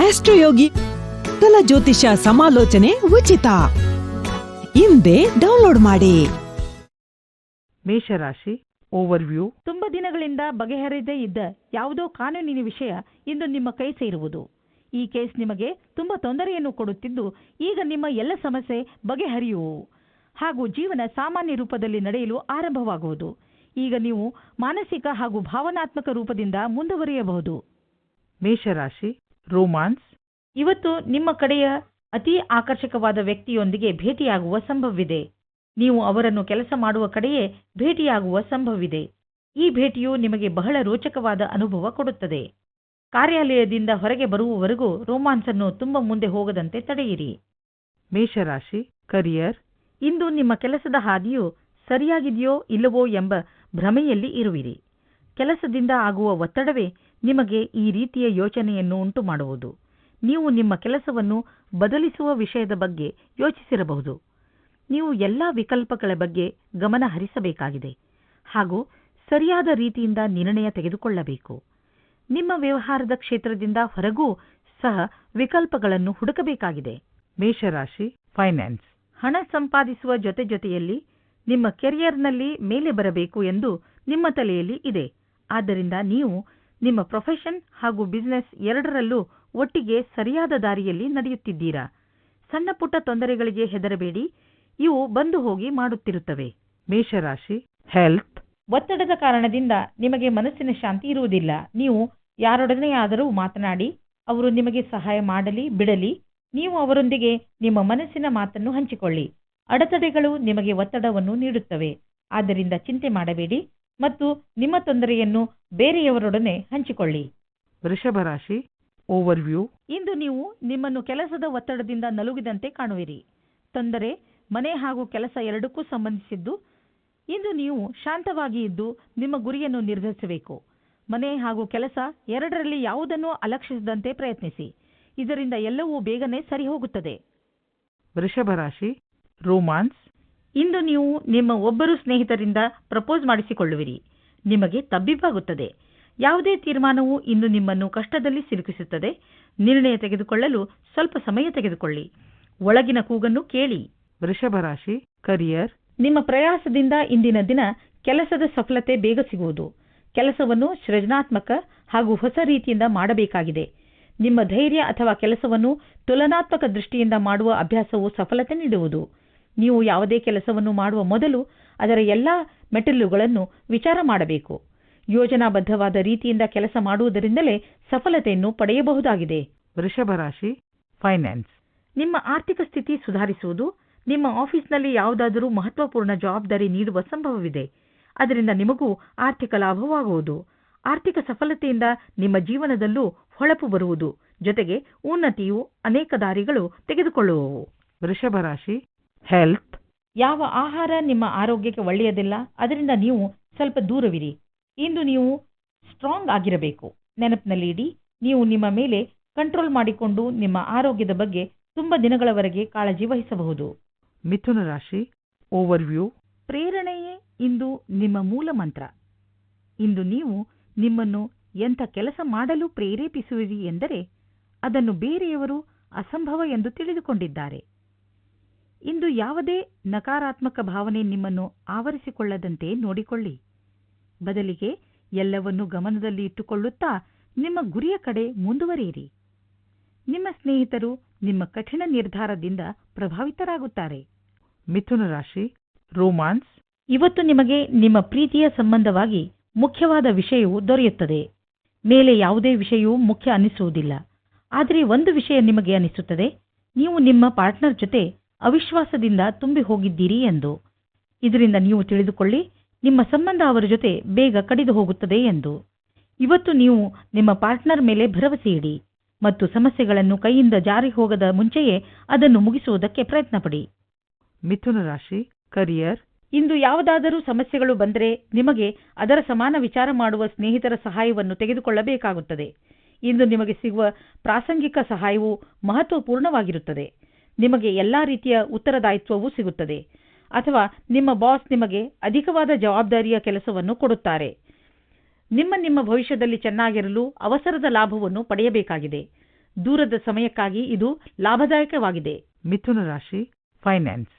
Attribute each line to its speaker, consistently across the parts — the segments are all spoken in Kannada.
Speaker 1: ಆಸ್ಟ್ರೋಯೋಗಿ ಕಲ ಜ್ಯೋತಿಷ ಸಮಾಲೋಚನೆ ಉಚಿತ. ಹಿಂದೆ ಡೌನ್ಲೋಡ್ ಮಾಡಿ.
Speaker 2: ಮೇಷರಾಶಿ ಓವರ್ವ್ಯೂ
Speaker 3: ತುಂಬ ದಿನಗಳಿಂದ ಬಗೆಹರಿದೇ ಇದ್ದ ಯಾವುದೋ ಕಾನೂನಿನ ವಿಷಯ ಇಂದು ನಿಮ್ಮ ಕೈ ಸೇರುವುದು. ಈ ಕೇಸ್ ನಿಮಗೆ ತುಂಬ ತೊಂದರೆಯನ್ನು ಕೊಡುತ್ತಿದ್ದು, ಈಗ ನಿಮ್ಮ ಎಲ್ಲ ಸಮಸ್ಯೆ ಬಗೆಹರಿಯುವು ಹಾಗೂ ಜೀವನ ಸಾಮಾನ್ಯ ರೂಪದಲ್ಲಿ ನಡೆಯಲು ಆರಂಭವಾಗುವುದು. ಈಗ ನೀವು ಮಾನಸಿಕ ಹಾಗೂ ಭಾವನಾತ್ಮಕ ರೂಪದಿಂದ ಮುಂದುವರಿಯಬಹುದು.
Speaker 2: ಮೇಷರಾಶಿ ರೋಮಾನ್ಸ್.
Speaker 3: ಇವತ್ತು ನಿಮ್ಮ ಕಡೆಯ ಅತಿ ಆಕರ್ಷಕವಾದ ವ್ಯಕ್ತಿಯೊಂದಿಗೆ ಭೇಟಿಯಾಗುವ ಸಂಭವವಿದೆ. ನೀವು ಅವರನ್ನು ಕೆಲಸ ಮಾಡುವ ಕಡೆಯೇ ಭೇಟಿಯಾಗುವ ಸಂಭವವಿದೆ. ಈ ಭೇಟಿಯು ನಿಮಗೆ ಬಹಳ ರೋಚಕವಾದ ಅನುಭವ ಕೊಡುತ್ತದೆ. ಕಾರ್ಯಾಲಯದಿಂದ ಹೊರಗೆ ಬರುವವರೆಗೂ ರೋಮಾನ್ಸ್ ಅನ್ನು ತುಂಬ ಮುಂದೆ ಹೋಗದಂತೆ ತಡೆಯಿರಿ.
Speaker 2: ಮೇಷರಾಶಿ ಕರಿಯರ್
Speaker 3: ಇಂದು ನಿಮ್ಮ ಕೆಲಸದ ಹಾದಿಯು ಸರಿಯಾಗಿದೆಯೋ ಇಲ್ಲವೋ ಎಂಬ ಭ್ರಮೆಯಲ್ಲಿ ಇರುವಿರಿ. ಕೆಲಸದಿಂದ ಆಗುವ ಒತ್ತಡವೇ ನಿಮಗೆ ಈ ರೀತಿಯ ಯೋಚನೆಯನ್ನು ಉಂಟು ಮಾಡುವುದು ನೀವು ನಿಮ್ಮ ಕೆಲಸವನ್ನು ಬದಲಿಸುವ ವಿಷಯದ ಬಗ್ಗೆ ಯೋಚಿಸಿರಬಹುದು. ನೀವು ಎಲ್ಲ ವಿಕಲ್ಪಗಳ ಬಗ್ಗೆ ಗಮನ ಹರಿಸಬೇಕಾಗಿದೆ. ಹಾಗೂ ಸರಿಯಾದ ರೀತಿಯಿಂದ ನಿರ್ಣಯ ತೆಗೆದುಕೊಳ್ಳಬೇಕು. ನಿಮ್ಮ ವ್ಯವಹಾರದ ಕ್ಷೇತ್ರದಿಂದ ಹೊರಗೂ ಸಹ ವಿಕಲ್ಪಗಳನ್ನು ಹುಡುಕಬೇಕಾಗಿದೆ.
Speaker 2: ಮೇಷರಾಶಿ ಫೈನಾನ್ಸ್
Speaker 3: ಹಣ ಸಂಪಾದಿಸುವ ಜೊತೆ ಜೊತೆಯಲ್ಲಿ ನಿಮ್ಮ ಕೆರಿಯರ್ನಲ್ಲಿ ಮೇಲೆ ಬರಬೇಕು ಎಂದು ನಿಮ್ಮ ತಲೆಯಲ್ಲಿ ಇದೆ. ಆದ್ದರಿಂದ ನೀವು ನಿಮ್ಮ ಪ್ರೊಫೆಷನ್ ಹಾಗೂ ಬಿಸಿನೆಸ್ ಎರಡರಲ್ಲೂ ಒಟ್ಟಿಗೆ ಸರಿಯಾದ ದಾರಿಯಲ್ಲಿ ನಡೆಯುತ್ತಿದ್ದೀರಾ? ಸಣ್ಣ ಪುಟ್ಟ ತೊಂದರೆಗಳಿಗೆ ಹೆದರಬೇಡಿ. ಇವು ಬಂದು ಹೋಗಿ ಮಾಡುತ್ತಿರುತ್ತವೆ.
Speaker 2: ಮೇಷರಾಶಿ ಹೆಲ್ತ್
Speaker 3: ಒತ್ತಡದ ಕಾರಣದಿಂದ ನಿಮಗೆ ಮನಸ್ಸಿನ ಶಾಂತಿ ಇರುವುದಿಲ್ಲ. ನೀವು ಯಾರೊಡನೆಯಾದರೂ ಮಾತನಾಡಿ ಅವರು ನಿಮಗೆ ಸಹಾಯ ಮಾಡಲಿ ಬಿಡಲಿ. ನೀವು ಅವರೊಂದಿಗೆ ನಿಮ್ಮ ಮನಸ್ಸಿನ ಮಾತನ್ನು ಹಂಚಿಕೊಳ್ಳಿ. ಅಡೆತಡೆಗಳು ನಿಮಗೆ ಒತ್ತಡವನ್ನು ನೀಡುತ್ತವೆ. ಆದ್ದರಿಂದ ಚಿಂತೆ ಮಾಡಬೇಡಿ. ಮತ್ತು ನಿಮ್ಮ ತೊಂದರೆಯನ್ನು ಬೇರೆಯವರೊಡನೆ ಹಂಚಿಕೊಳ್ಳಿ.
Speaker 2: ವೃಷಭ ರಾಶಿ ಓವರ್ವ್ಯೂ
Speaker 3: ಇಂದು ನೀವು ನಿಮ್ಮನ್ನು ಕೆಲಸದ ಒತ್ತಡದಿಂದ ನಲುಗಿದಂತೆ ಕಾಣುವಿರಿ. ತೊಂದರೆ ಮನೆ ಹಾಗೂ ಕೆಲಸ ಎರಡಕ್ಕೂ ಸಂಬಂಧಿಸಿದ್ದು ಇಂದು ನೀವು ಶಾಂತವಾಗಿ ಇದ್ದು ನಿಮ್ಮ ಗುರಿಯನ್ನು ನಿರ್ಧರಿಸಬೇಕು. ಮನೆ ಹಾಗೂ ಕೆಲಸ ಎರಡರಲ್ಲಿ ಯಾವುದನ್ನೂ ಅಲಕ್ಷಿಸದಂತೆ ಪ್ರಯತ್ನಿಸಿ. ಇದರಿಂದ ಎಲ್ಲವೂ ಬೇಗನೆ ಸರಿ ಹೋಗುತ್ತದೆ
Speaker 2: ವೃಷಭ ರಾಶಿ ರೋಮಾನ್ಸ್
Speaker 3: ಇಂದು ನೀವು ನಿಮ್ಮ ಒಬ್ಬರು ಸ್ನೇಹಿತರಿಂದ ಪ್ರಪೋಸ್ ಮಾಡಿಸಿಕೊಳ್ಳುವಿರಿ. ನಿಮಗೆ ತಬ್ಬಿಬ್ಬಾಗುತ್ತದೆ. ಯಾವುದೇ ತೀರ್ಮಾನವು ಇಂದು ನಿಮ್ಮನ್ನು ಕಷ್ಟದಲ್ಲಿ ಸಿಲುಕಿಸುತ್ತದೆ. ನಿರ್ಣಯ ತೆಗೆದುಕೊಳ್ಳಲು ಸ್ವಲ್ಪ ಸಮಯ ತೆಗೆದುಕೊಳ್ಳಿ. ಒಳಗಿನ ಕೂಗನ್ನು ಕೇಳಿ.
Speaker 2: ವೃಷಭ ರಾಶಿ ಕರಿಯರ್.
Speaker 3: ನಿಮ್ಮ ಪ್ರಯಾಸದಿಂದ ಇಂದಿನ ದಿನ ಕೆಲಸದ ಸಫಲತೆ ಬೇಗ ಸಿಗುವುದು. ಕೆಲಸವನ್ನು ಸೃಜನಾತ್ಮಕ ಹಾಗೂ ಹೊಸ ರೀತಿಯಿಂದ ಮಾಡಬೇಕಾಗಿದೆ. ನಿಮ್ಮ ಧೈರ್ಯ ಅಥವಾ ಕೆಲಸವನ್ನು ತುಲನಾತ್ಮಕ ದೃಷ್ಟಿಯಿಂದ ಮಾಡುವ ಅಭ್ಯಾಸವು ಸಫಲತೆ ನೀಡುವುದು. ನೀವು ಯಾವುದೇ ಕೆಲಸವನ್ನು ಮಾಡುವ ಮೊದಲು ಅದರ ಎಲ್ಲ ಮೆಟಲುಗಳನ್ನು ವಿಚಾರ ಮಾಡಬೇಕು. ಯೋಜನಾಬದ್ಧವಾದ ರೀತಿಯಿಂದ ಕೆಲಸ ಮಾಡುವುದರಿಂದಲೇ ಸಫಲತೆಯನ್ನು ಪಡೆಯಬಹುದಾಗಿದೆ.
Speaker 2: ವೃಷಭ ರಾಶಿ ಫೈನಾನ್ಸ್
Speaker 3: ನಿಮ್ಮ ಆರ್ಥಿಕ ಸ್ಥಿತಿ ಸುಧಾರಿಸುವುದು ನಿಮ್ಮ ಆಫೀಸ್ನಲ್ಲಿ ಯಾವುದಾದರೂ ಮಹತ್ವಪೂರ್ಣ ಜವಾಬ್ದಾರಿ ನೀಡುವ ಸಂಭವವಿದೆ. ಅದರಿಂದ ನಿಮಗೂ ಆರ್ಥಿಕ ಲಾಭವಾಗುವುದು. ಆರ್ಥಿಕ ಸಫಲತೆಯಿಂದ ನಿಮ್ಮ ಜೀವನದಲ್ಲೂ ಹೊಳಪು ಬರುವುದು. ಜೊತೆಗೆ ಉನ್ನತಿಯು ಅನೇಕ ದಾರಿಗಳು ತೆಗೆದುಕೊಳ್ಳುವವು.
Speaker 2: ವೃಷಭ ರಾಶಿ ಹೆಲ್ತ್
Speaker 3: ಯಾವ ಆಹಾರ ನಿಮ್ಮ ಆರೋಗ್ಯಕ್ಕೆ ಒಳ್ಳೆಯದಿಲ್ಲ ಅದರಿಂದ ನೀವು ಸ್ವಲ್ಪ ದೂರವಿರಿ. ಇಂದು ನೀವು ಸ್ಟ್ರಾಂಗ್ ಆಗಿರಬೇಕು. ನೆನಪಿನಲ್ಲಿ ಇಡಿ ನೀವು ನಿಮ್ಮ ಮೇಲೆ ಕಂಟ್ರೋಲ್ ಮಾಡಿಕೊಂಡು ನಿಮ್ಮ ಆರೋಗ್ಯದ ಬಗ್ಗೆ ತುಂಬ ದಿನಗಳವರೆಗೆ ಕಾಳಜಿ ವಹಿಸಬಹುದು.
Speaker 2: ಮಿಥುನ ರಾಶಿ ಓವರ್ವ್ಯೂ
Speaker 3: ಪ್ರೇರಣೆಯೇ ಇಂದು ನಿಮ್ಮ ಮೂಲ ಮಂತ್ರ. ಇಂದು ನೀವು ನಿಮ್ಮನ್ನು ಎಂಥ ಕೆಲಸ ಮಾಡಲು ಪ್ರೇರೇಪಿಸುವಿರಿ ಎಂದರೆ ಅದನ್ನು ಬೇರೆಯವರು ಅಸಂಭವ ಎಂದು ತಿಳಿದುಕೊಂಡಿದ್ದಾರೆ. ಇಂದು ಯಾವುದೇ ನಕಾರಾತ್ಮಕ ಭಾವನೆ ನಿಮ್ಮನ್ನು ಆವರಿಸಿಕೊಳ್ಳದಂತೆ ನೋಡಿಕೊಳ್ಳಿ. ಬದಲಿಗೆ ಎಲ್ಲವನ್ನೂ ಗಮನದಲ್ಲಿ ಇಟ್ಟುಕೊಳ್ಳುತ್ತಾ ನಿಮ್ಮ ಗುರಿಯ ಕಡೆ ಮುಂದುವರಿಯಿರಿ. ನಿಮ್ಮ ಸ್ನೇಹಿತರು ನಿಮ್ಮ ಕಠಿಣ ನಿರ್ಧಾರದಿಂದ ಪ್ರಭಾವಿತರಾಗುತ್ತಾರೆ.
Speaker 2: ಮಿಥುನ ರಾಶಿ ರೋಮಾನ್ಸ್.
Speaker 3: ಇವತ್ತು ನಿಮಗೆ ನಿಮ್ಮ ಪ್ರೀತಿಯ ಸಂಬಂಧವಾಗಿ ಮುಖ್ಯವಾದ ವಿಷಯವು ದೊರೆಯುತ್ತದೆ. ಮೇಲೆ ಯಾವುದೇ ವಿಷಯವೂ ಮುಖ್ಯ ಅನಿಸುವುದಿಲ್ಲ. ಆದರೆ ಒಂದು ವಿಷಯ ನಿಮಗೆ ಅನಿಸುತ್ತದೆ. ನೀವು ನಿಮ್ಮ ಪಾರ್ಟ್ನರ್ ಜೊತೆ ಅವಿಶ್ವಾಸದಿಂದ ತುಂಬಿ ಹೋಗಿದ್ದೀರಿ ಎಂದು. ಇದರಿಂದ ನೀವು ತಿಳಿದುಕೊಳ್ಳಿ ನಿಮ್ಮ ಸಂಬಂಧ ಅವರ ಜೊತೆ ಬೇಗ ಕಡಿದು ಹೋಗುತ್ತದೆ ಎಂದು. ಇವತ್ತು ನೀವು ನಿಮ್ಮ ಪಾರ್ಟ್ನರ್ ಮೇಲೆ ಭರವಸೆ ಇಡಿ ಮತ್ತು ಸಮಸ್ಯೆಗಳನ್ನು ಕೈಯಿಂದ ಜಾರಿ ಹೋಗದ ಮುಂಚೆಯೇ ಅದನ್ನು ಮುಗಿಸುವುದಕ್ಕೆ ಪ್ರಯತ್ನಪಡಿ.
Speaker 2: ಮಿಥುನ ರಾಶಿ ಕರಿಯರ್
Speaker 3: ಇಂದು ಯಾವುದಾದರೂ ಸಮಸ್ಯೆಗಳು ಬಂದರೆ ನಿಮಗೆ ಅದರ ಸಮಾನ ವಿಚಾರ ಮಾಡುವ ಸ್ನೇಹಿತರ ಸಹಾಯವನ್ನು ತೆಗೆದುಕೊಳ್ಳಬೇಕಾಗುತ್ತದೆ. ಇಂದು ನಿಮಗೆ ಸಿಗುವ ಪ್ರಾಸಂಗಿಕ ಸಹಾಯವು ಮಹತ್ವಪೂರ್ಣವಾಗಿರುತ್ತದೆ. ನಿಮಗೆ ಎಲ್ಲ ರೀತಿಯ ಉತ್ತರದಾಯಿತ್ವವೂ ಸಿಗುತ್ತದೆ. ಅಥವಾ ನಿಮ್ಮ ಬಾಸ್ ನಿಮಗೆ ಅಧಿಕವಾದ ಜವಾಬ್ದಾರಿಯ ಕೆಲಸವನ್ನು ಕೊಡುತ್ತಾರೆ. ನಿಮ್ಮ ನಿಮ್ಮ ಭವಿಷ್ಯದಲ್ಲಿ ಚೆನ್ನಾಗಿರಲು ಅವಸರದ ಲಾಭವನ್ನು ಪಡೆಯಬೇಕಾಗಿದೆ. ದೂರದ ಸಮಯಕ್ಕಾಗಿ ಇದು ಲಾಭದಾಯಕವಾಗಿದೆ.
Speaker 2: ಮಿಥುನ ರಾಶಿ ಫೈನಾನ್ಸ್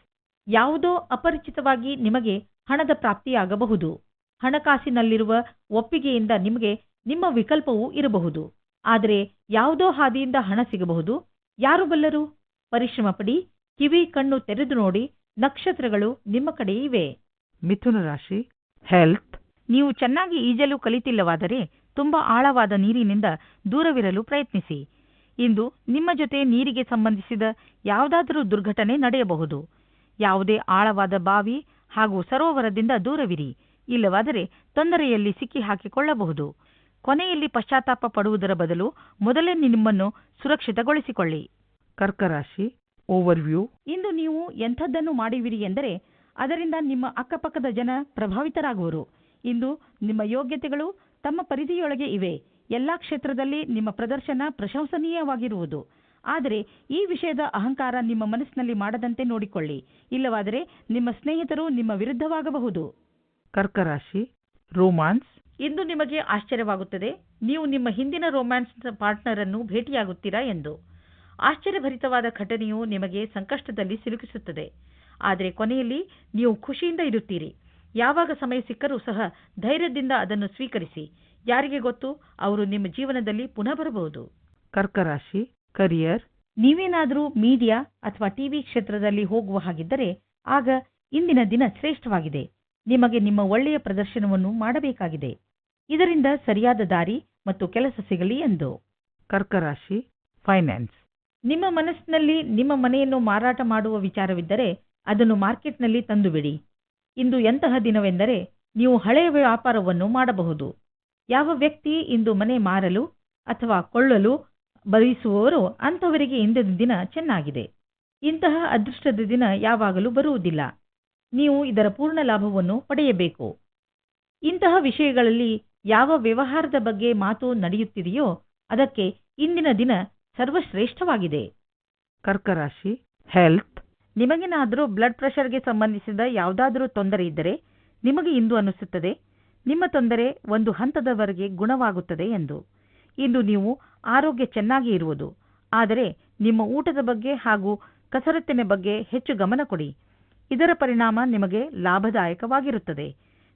Speaker 3: ಯಾವುದೋ ಅಪರಿಚಿತವಾಗಿ ನಿಮಗೆ ಹಣದ ಪ್ರಾಪ್ತಿಯಾಗಬಹುದು. ಹಣಕಾಸಿನಲ್ಲಿರುವ ಒಪ್ಪಿಗೆಯಿಂದ ನಿಮಗೆ ನಿಮ್ಮ ವಿಕಲ್ಪವೂ ಇರಬಹುದು. ಆದರೆ ಯಾವುದೋ ಹಾದಿಯಿಂದ ಹಣ ಸಿಗಬಹುದು. ಯಾರು ಬಲ್ಲರು? ಪರಿಶ್ರಮ ಪಡಿ ಕಿವಿ ಕಣ್ಣು ತೆರೆದು ನೋಡಿ ನಕ್ಷತ್ರಗಳು ನಿಮ್ಮ ಕಡೆ ಇವೆ.
Speaker 2: ಮಿಥುನ ರಾಶಿ ಹೆಲ್ತ್
Speaker 3: ನೀವು ಚೆನ್ನಾಗಿ ಈಜಲು ಕಲಿತಿಲ್ಲವಾದರೆ ತುಂಬಾ ಆಳವಾದ ನೀರಿನಿಂದ ದೂರವಿರಲು ಪ್ರಯತ್ನಿಸಿ. ಇಂದು ನಿಮ್ಮ ಜೊತೆ ನೀರಿಗೆ ಸಂಬಂಧಿಸಿದ ಯಾವುದಾದರೂ ದುರ್ಘಟನೆ ನಡೆಯಬಹುದು. ಯಾವುದೇ ಆಳವಾದ ಬಾವಿ ಹಾಗೂ ಸರೋವರದಿಂದ ದೂರವಿರಿ. ಇಲ್ಲವಾದರೆ ತೊಂದರೆಯಲ್ಲಿ ಸಿಕ್ಕಿ ಹಾಕಿಕೊಳ್ಳಬಹುದು. ಕೊನೆಯಲ್ಲಿ ಪಶ್ಚಾತ್ತಾಪ ಪಡುವುದರ ಬದಲು ಮೊದಲೇ ನಿಮ್ಮನ್ನು ಸುರಕ್ಷಿತಗೊಳಿಸಿಕೊಳ್ಳಿ.
Speaker 2: ಕರ್ಕ ರಾಶಿ ಓವರ್ವ್ಯೂ
Speaker 3: ಇಂದು ನೀವು ಎಂಥದ್ದನ್ನು ಮಾಡುವಿರಿ ಎಂದರೆ ಅದರಿಂದ ನಿಮ್ಮ ಅಕ್ಕಪಕ್ಕದ ಜನ ಪ್ರಭಾವಿತರಾಗುವರು. ಇಂದು ನಿಮ್ಮ ಯೋಗ್ಯತೆಗಳು ತಮ್ಮ ಪರಿಧಿಯೊಳಗೆ ಇವೆ. ಎಲ್ಲಾ ಕ್ಷೇತ್ರದಲ್ಲಿ ನಿಮ್ಮ ಪ್ರದರ್ಶನ ಪ್ರಶಂಸನೀಯವಾಗಿರುವುದು. ಆದರೆ ಈ ವಿಷಯದ ಅಹಂಕಾರ ನಿಮ್ಮ ಮನಸ್ಸಿನಲ್ಲಿ ಮಾಡದಂತೆ ನೋಡಿಕೊಳ್ಳಿ. ಇಲ್ಲವಾದರೆ ನಿಮ್ಮ ಸ್ನೇಹಿತರು ನಿಮ್ಮ ವಿರುದ್ಧವಾಗಬಹುದು.
Speaker 2: ಕರ್ಕರಾಶಿ ರೋಮಾನ್ಸ್
Speaker 3: ಇಂದು ನಿಮಗೆ ಆಶ್ಚರ್ಯವಾಗುತ್ತದೆ. ನೀವು ನಿಮ್ಮ ಹಿಂದಿನ ರೋಮ್ಯಾನ್ಸ್ ಪಾರ್ಟ್ನರ್ ಅನ್ನು ಭೇಟಿಯಾಗುತ್ತೀರಾ ಎಂದು. ಆಶ್ಚರ್ಯಭರಿತವಾದ ಘಟನೆಯು ನಿಮಗೆ ಸಂಕಷ್ಟದಲ್ಲಿ ಸಿಲುಕಿಸುತ್ತದೆ. ಆದರೆ ಕೊನೆಯಲ್ಲಿ ನೀವು ಖುಷಿಯಿಂದ ಇರುತ್ತೀರಿ. ಯಾವಾಗ ಸಮಯ ಸಿಕ್ಕರೂ ಸಹ ಧೈರ್ಯದಿಂದ ಅದನ್ನು ಸ್ವೀಕರಿಸಿ. ಯಾರಿಗೆ ಗೊತ್ತು? ಅವರು ನಿಮ್ಮ ಜೀವನದಲ್ಲಿ ಪುನಃ ಬರಬಹುದು.
Speaker 2: ಕರ್ಕರಾಶಿ ಕರಿಯರ್.
Speaker 3: ನೀವೇನಾದರೂ ಮೀಡಿಯಾ ಅಥವಾ ಟಿವಿ ಕ್ಷೇತ್ರದಲ್ಲಿ ಹೋಗುವ ಹಾಗಿದ್ದರೆ ಆಗ ಇಂದಿನ ದಿನ ಶ್ರೇಷ್ಠವಾಗಿದೆ. ನಿಮಗೆ ನಿಮ್ಮ ಒಳ್ಳೆಯ ಪ್ರದರ್ಶನವನ್ನು ಮಾಡಬೇಕಾಗಿದೆ. ಇದರಿಂದ ಸರಿಯಾದ ದಾರಿ ಮತ್ತು ಕೆಲಸ ಸಿಗಲಿ ಎಂದು.
Speaker 2: ಕರ್ಕರಾಶಿ ಫೈನಾನ್ಸ್.
Speaker 3: ನಿಮ್ಮ ಮನಸ್ಸಿನಲ್ಲಿ ನಿಮ್ಮ ಮನೆಯನ್ನು ಮಾರಾಟ ಮಾಡುವ ವಿಚಾರವಿದ್ದರೆ ಅದನ್ನು ಮಾರ್ಕೆಟ್ನಲ್ಲಿ ತಂದುಬಿಡಿ. ಇಂದು ಎಂತಹ ದಿನವೆಂದರೆ ನೀವು ಹಳೆಯ ವ್ಯಾಪಾರವನ್ನು ಮಾಡಬಹುದು. ಯಾವ ವ್ಯಕ್ತಿ ಇಂದು ಮನೆ ಮಾರಲು ಅಥವಾ ಕೊಳ್ಳಲು ಬಯಸುವವರು ಅಂಥವರಿಗೆ ಇಂದಿನ ದಿನ ಚೆನ್ನಾಗಿದೆ. ಇಂತಹ ಅದೃಷ್ಟದ ದಿನ ಯಾವಾಗಲೂ ಬರುವುದಿಲ್ಲ. ನೀವು ಇದರ ಪೂರ್ಣ ಲಾಭವನ್ನು ಪಡೆಯಬೇಕು. ಇಂತಹ ವಿಷಯಗಳಲ್ಲಿ ಯಾವ ವ್ಯವಹಾರದ ಬಗ್ಗೆ ಮಾತು ನಡೆಯುತ್ತಿದೆಯೋ ಅದಕ್ಕೆ ಇಂದಿನ ದಿನ ಸರ್ವಶ್ರೇಷ್ಠವಾಗಿದೆ.
Speaker 2: ಕರ್ಕರಾಶಿ ಹೆಲ್ತ್
Speaker 3: ನಿಮಗೇನಾದರೂ ಬ್ಲಡ್ ಪ್ರೆಷರ್ಗೆ ಸಂಬಂಧಿಸಿದ ಯಾವುದಾದರೂ ತೊಂದರೆ ಇದ್ದರೆ ನಿಮಗೆ ಇಂದು ಅನಿಸುತ್ತದೆ ನಿಮ್ಮ ತೊಂದರೆ ಒಂದು ಹಂತದವರೆಗೆ ಗುಣವಾಗುತ್ತದೆ ಎಂದು. ಇಂದು ನೀವು ಆರೋಗ್ಯ ಚೆನ್ನಾಗಿ ಇರುವುದು. ಆದರೆ ನಿಮ್ಮ ಊಟದ ಬಗ್ಗೆ ಹಾಗೂ ಕಸರತ್ತಿನ ಬಗ್ಗೆ ಹೆಚ್ಚು ಗಮನ ಕೊಡಿ. ಇದರ ಪರಿಣಾಮ ನಿಮಗೆ ಲಾಭದಾಯಕವಾಗಿರುತ್ತದೆ.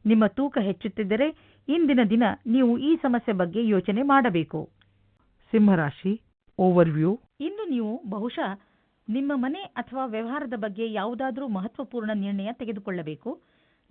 Speaker 3: ನಿಮ್ಮ ತೂಕ ಹೆಚ್ಚುತ್ತಿದ್ದರೆ ಇಂದಿನ ದಿನ ನೀವು ಈ ಸಮಸ್ಯೆ ಬಗ್ಗೆ ಯೋಚನೆ ಮಾಡಬೇಕು.
Speaker 2: ಸಿಂಹರಾಶಿ ಓವರ್ವ್ಯೂ
Speaker 3: ಇಂದು ನೀವು ಬಹುಶಃ ನಿಮ್ಮ ಮನೆ ಅಥವಾ ವ್ಯವಹಾರದ ಬಗ್ಗೆ ಯಾವುದಾದರೂ ಮಹತ್ವಪೂರ್ಣ ನಿರ್ಣಯ ತೆಗೆದುಕೊಳ್ಳಬೇಕು.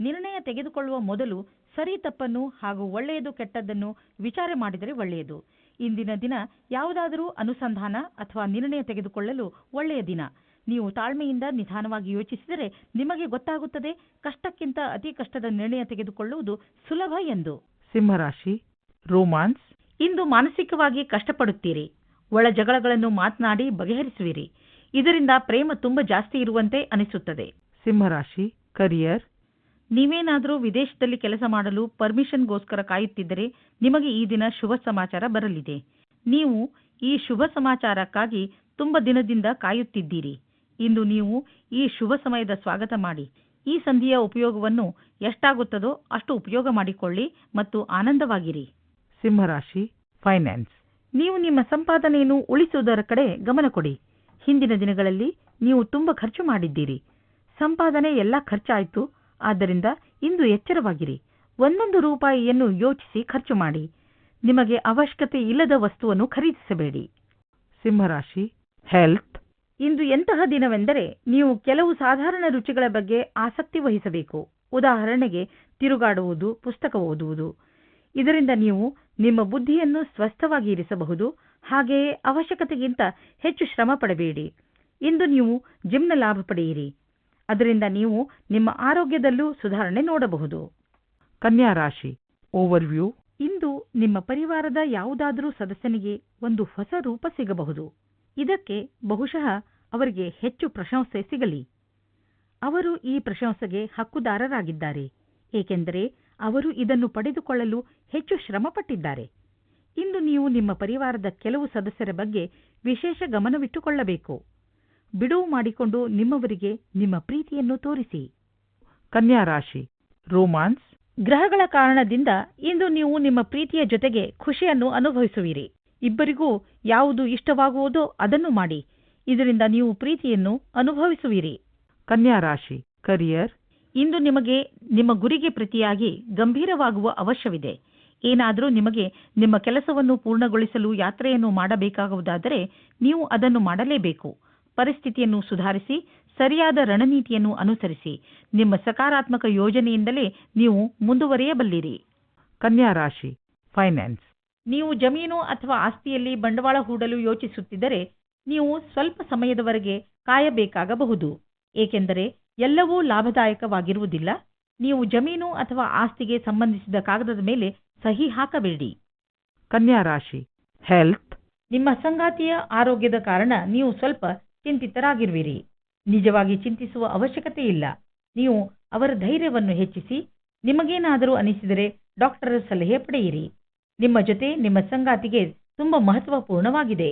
Speaker 3: ನಿರ್ಣಯ ತೆಗೆದುಕೊಳ್ಳುವ ಮೊದಲು ಸರಿ ತಪ್ಪನ್ನು ಹಾಗೂ ಒಳ್ಳೆಯದು ಕೆಟ್ಟದ್ದನ್ನು ವಿಚಾರ ಮಾಡಿದರೆ ಒಳ್ಳೆಯದು. ಇಂದಿನ ದಿನ ಯಾವುದಾದರೂ ಅನುಸಂಧಾನ ಅಥವಾ ನಿರ್ಣಯ ತೆಗೆದುಕೊಳ್ಳಲು ಒಳ್ಳೆಯ ದಿನ. ನೀವು ತಾಳ್ಮೆಯಿಂದ ನಿಧಾನವಾಗಿ ಯೋಚಿಸಿದರೆ ನಿಮಗೆ ಗೊತ್ತಾಗುತ್ತದೆ ಕಷ್ಟಕ್ಕಿಂತ ಅತಿ ಕಷ್ಟದ ನಿರ್ಣಯ ತೆಗೆದುಕೊಳ್ಳುವುದು ಸುಲಭ ಎಂದು.
Speaker 2: ಸಿಂಹರಾಶಿ ರೋಮಾನ್ಸ್.
Speaker 3: ಇಂದು ಮಾನಸಿಕವಾಗಿ ಕಷ್ಟಪಡುತ್ತೀರಿ. ಒಳ ಜಗಳಗಳನ್ನು ಮಾತನಾಡಿ ಬಗೆಹರಿಸುವಿರಿ. ಇದರಿಂದ ಪ್ರೇಮ ತುಂಬ ಜಾಸ್ತಿ ಇರುವಂತೆ ಅನಿಸುತ್ತದೆ.
Speaker 2: ಸಿಂಹರಾಶಿ ಕರಿಯರ್
Speaker 3: ನೀವೇನಾದರೂ ವಿದೇಶದಲ್ಲಿ ಕೆಲಸ ಮಾಡಲು ಪರ್ಮಿಷನ್ಗೋಸ್ಕರ ಕಾಯುತ್ತಿದ್ದರೆ ನಿಮಗೆ ಈ ದಿನ ಶುಭ ಸಮಾಚಾರ ಬರಲಿದೆ. ನೀವು ಈ ಶುಭ ಸಮಾಚಾರಕ್ಕಾಗಿ ತುಂಬ ದಿನದಿಂದ ಕಾಯುತ್ತಿದ್ದೀರಿ. ಇಂದು ನೀವು ಈ ಶುಭ ಸಮಯದ ಸ್ವಾಗತ ಮಾಡಿ. ಈ ಸಂಧಿಯ ಉಪಯೋಗವನ್ನು ಎಷ್ಟಾಗುತ್ತದೋ ಅಷ್ಟು ಉಪಯೋಗ ಮಾಡಿಕೊಳ್ಳಿ ಮತ್ತು ಆನಂದವಾಗಿರಿ.
Speaker 2: ಸಿಂಹರಾಶಿ ಫೈನಾನ್ಸ್
Speaker 3: ನೀವು ನಿಮ್ಮ ಸಂಪಾದನೆಯನ್ನು ಉಳಿಸುವುದರ ಕಡೆ ಗಮನ ಕೊಡಿ. ಹಿಂದಿನ ದಿನಗಳಲ್ಲಿ ನೀವು ತುಂಬ ಖರ್ಚು ಮಾಡಿದ್ದೀರಿ. ಸಂಪಾದನೆ ಎಲ್ಲ ಖರ್ಚಾಯಿತು. ಆದ್ದರಿಂದ ಇಂದು ಎಚ್ಚರವಾಗಿರಿ. ಒಂದೊಂದು ರೂಪಾಯಿಯನ್ನು ಯೋಚಿಸಿ ಖರ್ಚು ಮಾಡಿ. ನಿಮಗೆ ಅವಶ್ಯಕತೆ ಇಲ್ಲದ ವಸ್ತುವನ್ನು ಖರೀದಿಸಬೇಡಿ.
Speaker 2: ಸಿಂಹರಾಶಿ ಹೆಲ್ತ್.
Speaker 3: ಇಂದು ಎಂತಹ ದಿನವೆಂದರೆ ನೀವು ಕೆಲವು ಸಾಧಾರಣ ರುಚಿಗಳ ಬಗ್ಗೆ ಆಸಕ್ತಿ ವಹಿಸಬೇಕು. ಉದಾಹರಣೆಗೆ ತಿರುಗಾಡುವುದು ಪುಸ್ತಕ ಓದುವುದು. ಇದರಿಂದ ನೀವು ನಿಮ್ಮ ಬುದ್ಧಿಯನ್ನು ಸ್ವಸ್ಥವಾಗಿ ಇರಿಸಬಹುದು ಹಾಗೆಯೇ ಅವಶ್ಯಕತೆಗಿಂತ ಹೆಚ್ಚು ಶ್ರಮ ಪಡಬೇಡಿ. ಇಂದು ನೀವು ಜಿಮ್ನ ಲಾಭ ಪಡೆಯಿರಿ. ಅದರಿಂದ ನೀವು ನಿಮ್ಮ ಆರೋಗ್ಯದಲ್ಲೂ ಸುಧಾರಣೆ ನೋಡಬಹುದು.
Speaker 2: ಕನ್ಯಾ ರಾಶಿ ಓವರ್ವ್ಯೂ
Speaker 3: ಇಂದು ನಿಮ್ಮ ಪರಿವಾರದ ಯಾವುದಾದರೂ ಸದಸ್ಯನಿಗೆ ಒಂದು ಹೊಸ ರೂಪ ಸಿಗಬಹುದು. ಇದಕ್ಕೆ ಬಹುಶಃ ಅವರಿಗೆ ಹೆಚ್ಚು ಪ್ರಶಂಸೆ ಸಿಗಲಿ. ಅವರು ಈ ಪ್ರಶಂಸೆಗೆ ಹಕ್ಕುದಾರರಾಗಿದ್ದಾರೆ. ಏಕೆಂದರೆ ಅವರು ಇದನ್ನು ಪಡೆದುಕೊಳ್ಳಲು ಹೆಚ್ಚು ಶ್ರಮಪಟ್ಟಿದ್ದಾರೆ. ಇಂದು ನೀವು ನಿಮ್ಮ ಪರಿವಾರದ ಕೆಲವು ಸದಸ್ಯರ ಬಗ್ಗೆ ವಿಶೇಷ ಗಮನವಿಟ್ಟುಕೊಳ್ಳಬೇಕು. ಬಿಡುವು ಮಾಡಿಕೊಂಡು ನಿಮ್ಮವರಿಗೆ ನಿಮ್ಮ ಪ್ರೀತಿಯನ್ನು ತೋರಿಸಿ.
Speaker 2: ಕನ್ಯಾ ರಾಶಿ ರೋಮಾನ್ಸ್.
Speaker 3: ಗ್ರಹಗಳ ಕಾರಣದಿಂದ ಇಂದು ನೀವು ನಿಮ್ಮ ಪ್ರೀತಿಯ ಜೊತೆಗೆ ಖುಷಿಯನ್ನು ಅನುಭವಿಸುವಿರಿ. ಇಬ್ಬರಿಗೂ ಯಾವುದು ಇಷ್ಟವಾಗುವುದೋ ಅದನ್ನು ಮಾಡಿ. ಇದರಿಂದ ನೀವು ಪ್ರೀತಿಯನ್ನು ಅನುಭವಿಸುವಿರಿ.
Speaker 2: ಕನ್ಯಾ ರಾಶಿ ಕರಿಯರ್.
Speaker 3: ಇಂದು ನಿಮಗೆ ನಿಮ್ಮ ಗುರಿಗೆ ಪ್ರತಿಯಾಗಿ ಗಂಭೀರವಾಗುವ ಅವಶ್ಯವಿದೆ. ಏನಾದರೂ ನಿಮಗೆ ನಿಮ್ಮ ಕೆಲಸವನ್ನು ಪೂರ್ಣಗೊಳಿಸಲು ಯಾತ್ರೆಯನ್ನು ಮಾಡಬೇಕಾಗುವುದಾದರೆ ನೀವು ಅದನ್ನು ಮಾಡಲೇಬೇಕು. ಪರಿಸ್ಥಿತಿಯನ್ನು ಸುಧಾರಿಸಿ ಸರಿಯಾದ ರಣನೀತಿಯನ್ನು ಅನುಸರಿಸಿ ನಿಮ್ಮ ಸಕಾರಾತ್ಮಕ ಯೋಜನೆಯಿಂದಲೇ ನೀವು ಮುಂದುವರಿಯಬಲ್ಲಿರಿ.
Speaker 2: ಕನ್ಯಾ ರಾಶಿ ಫೈನಾನ್ಸ್
Speaker 3: ನೀವು ಜಮೀನು ಅಥವಾ ಆಸ್ತಿಯಲ್ಲಿ ಬಂಡವಾಳ ಹೂಡಲು ಯೋಚಿಸುತ್ತಿದ್ದರೆ ನೀವು ಸ್ವಲ್ಪ ಸಮಯದವರೆಗೆ ಕಾಯಬೇಕಾಗಬಹುದು. ಏಕೆಂದರೆ ಎಲ್ಲವೂ ಲಾಭದಾಯಕವಾಗಿರುವುದಿಲ್ಲ. ನೀವು ಜಮೀನು ಅಥವಾ ಆಸ್ತಿಗೆ ಸಂಬಂಧಿಸಿದ ಕಾಗದದ ಮೇಲೆ ಸಹಿ ಹಾಕಬೇಡಿ.
Speaker 2: ಕನ್ಯಾ ರಾಶಿ ಹೆಲ್ತ್
Speaker 3: ನಿಮ್ಮ ಸಂಗಾತಿಯ ಆರೋಗ್ಯದ ಕಾರಣ ನೀವು ಸ್ವಲ್ಪ ಚಿಂತಿತರಾಗಿರುವಿರಿ. ನಿಜವಾಗಿ ಚಿಂತಿಸುವ ಅವಶ್ಯಕತೆ ಇಲ್ಲ. ನೀವು ಅವರ ಧೈರ್ಯವನ್ನು ಹೆಚ್ಚಿಸಿ ನಿಮಗೇನಾದರೂ ಅನಿಸಿದರೆ ಡಾಕ್ಟರ್ ಸಲಹೆ ಪಡೆಯಿರಿ. ನಿಮ್ಮ ಜೊತೆ ನಿಮ್ಮ ಸಂಗಾತಿಗೆ ತುಂಬಾ ಮಹತ್ವಪೂರ್ಣವಾಗಿದೆ.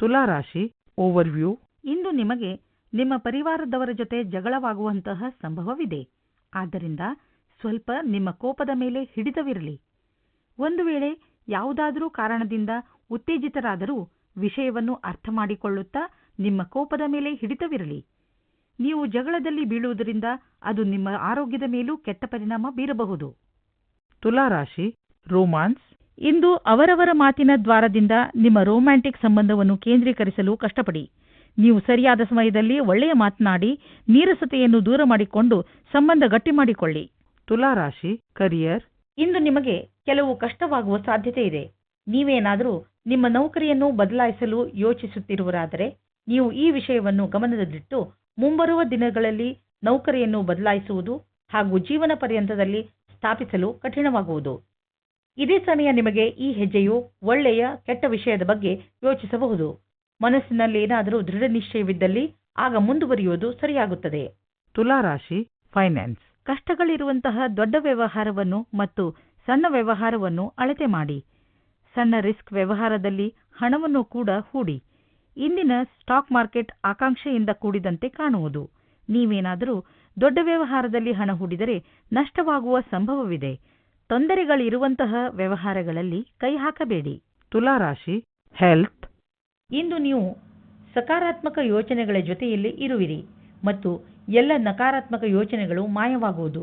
Speaker 2: ತುಲಾ ರಾಶಿ ಓವರ್ವ್ಯೂ
Speaker 3: ಇಂದು ನಿಮಗೆ ನಿಮ್ಮ ಪರಿವಾರದವರ ಜೊತೆ ಜಗಳವಾಗುವಂತಹ ಸಂಭವವಿದೆ. ಆದ್ದರಿಂದ ಸ್ವಲ್ಪ ನಿಮ್ಮ ಕೋಪದ ಮೇಲೆ ಹಿಡಿತವಿರಲಿ. ಒಂದು ವೇಳೆ ಯಾವುದಾದರೂ ಕಾರಣದಿಂದ ಉತ್ತೇಜಿತರಾದರೂ ವಿಷಯವನ್ನು ಅರ್ಥ ಮಾಡಿಕೊಳ್ಳುತ್ತಾ ನಿಮ್ಮ ಕೋಪದ ಮೇಲೆ ಹಿಡಿತವಿರಲಿ. ನೀವು ಜಗಳದಲ್ಲಿ ಬೀಳುವುದರಿಂದ ಅದು ನಿಮ್ಮ ಆರೋಗ್ಯದ ಮೇಲೂ ಕೆಟ್ಟ ಪರಿಣಾಮ ಬೀರಬಹುದು.
Speaker 2: ತುಲಾ ರಾಶಿ ರೋಮಾನ್ಸ್.
Speaker 3: ಇಂದು ಅವರವರ ಮಾತಿನ ದ್ವಾರದಿಂದ ನಿಮ್ಮ ರೋಮ್ಯಾಂಟಿಕ್ ಸಂಬಂಧವನ್ನು ಕೇಂದ್ರೀಕರಿಸಲು ಕಷ್ಟಪಡಿ. ನೀವು ಸರಿಯಾದ ಸಮಯದಲ್ಲಿ ಒಳ್ಳೆಯ ಮಾತನಾಡಿ ನೀರಸತೆಯನ್ನು ದೂರ ಮಾಡಿಕೊಂಡು ಸಂಬಂಧ ಗಟ್ಟಿ ಮಾಡಿಕೊಳ್ಳಿ.
Speaker 2: ತುಲಾ ರಾಶಿ ಕರಿಯರ್
Speaker 3: ಇಂದು ನಿಮಗೆ ಕೆಲವು ಕಷ್ಟವಾಗುವ ಸಾಧ್ಯತೆ ಇದೆ. ನೀವೇನಾದರೂ ನಿಮ್ಮ ನೌಕರಿಯನ್ನು ಬದಲಾಯಿಸಲು ಯೋಚಿಸುತ್ತಿರುವರಾದರೆ ನೀವು ಈ ವಿಷಯವನ್ನು ಗಮನದಲ್ಲಿಟ್ಟು ಮುಂಬರುವ ದಿನಗಳಲ್ಲಿ ನೌಕರಿಯನ್ನು ಬದಲಾಯಿಸುವುದು ಹಾಗೂ ಜೀವನ ಪರ್ಯಂತದಲ್ಲಿ ಸ್ಥಾಪಿಸಲು ಕಠಿಣವಾಗುವುದು. ಇದೇ ಸಮಯ ನಿಮಗೆ ಈ ಹೆಜ್ಜೆಯು ಒಳ್ಳೆಯ ಕೆಟ್ಟ ವಿಷಯದ ಬಗ್ಗೆ ಯೋಚಿಸಬಹುದು. ಮನಸ್ಸಿನಲ್ಲಿ ಏನಾದರೂ ದೃಢ ನಿಶ್ಚಯವಿದ್ದಲ್ಲಿ ಆಗ ಮುಂದುವರಿಯುವುದು ಸರಿಯಾಗುತ್ತದೆ.
Speaker 2: ತುಲಾ ರಾಶಿ ಫೈನಾನ್ಸ್
Speaker 3: ಕಷ್ಟಗಳಿರುವಂತಹ ದೊಡ್ಡ ವ್ಯವಹಾರವನ್ನು ಮತ್ತು ಸಣ್ಣ ವ್ಯವಹಾರವನ್ನು ಅಳತೆ ಮಾಡಿ. ಸಣ್ಣ ರಿಸ್ಕ್ ವ್ಯವಹಾರದಲ್ಲಿ ಹಣವನ್ನು ಕೂಡ ಹೂಡಿ. ಇಂದಿನ ಸ್ಟಾಕ್ ಮಾರ್ಕೆಟ್ ಆಕಾಂಕ್ಷೆಯಿಂದ ಕೂಡಿದಂತೆ ಕಾಣುವುದು. ನೀವೇನಾದರೂ ದೊಡ್ಡ ವ್ಯವಹಾರದಲ್ಲಿ ಹಣ ಹೂಡಿದರೆ ನಷ್ಟವಾಗುವ ಸಂಭವವಿದೆ. ತೊಂದರೆಗಳಿರುವಂತಹ ವ್ಯವಹಾರಗಳಲ್ಲಿ ಕೈ ಹಾಕಬೇಡಿ.
Speaker 2: ತುಲಾ ರಾಶಿ ಹೆಲ್ತ್
Speaker 3: ಇಂದು ನೀವು ಸಕಾರಾತ್ಮಕ ಯೋಚನೆಗಳ ಜೊತೆಯಲ್ಲಿ ಇರುವಿರಿ ಮತ್ತು ಎಲ್ಲ ನಕಾರಾತ್ಮಕ ಯೋಚನೆಗಳು ಮಾಯವಾಗುವುದು.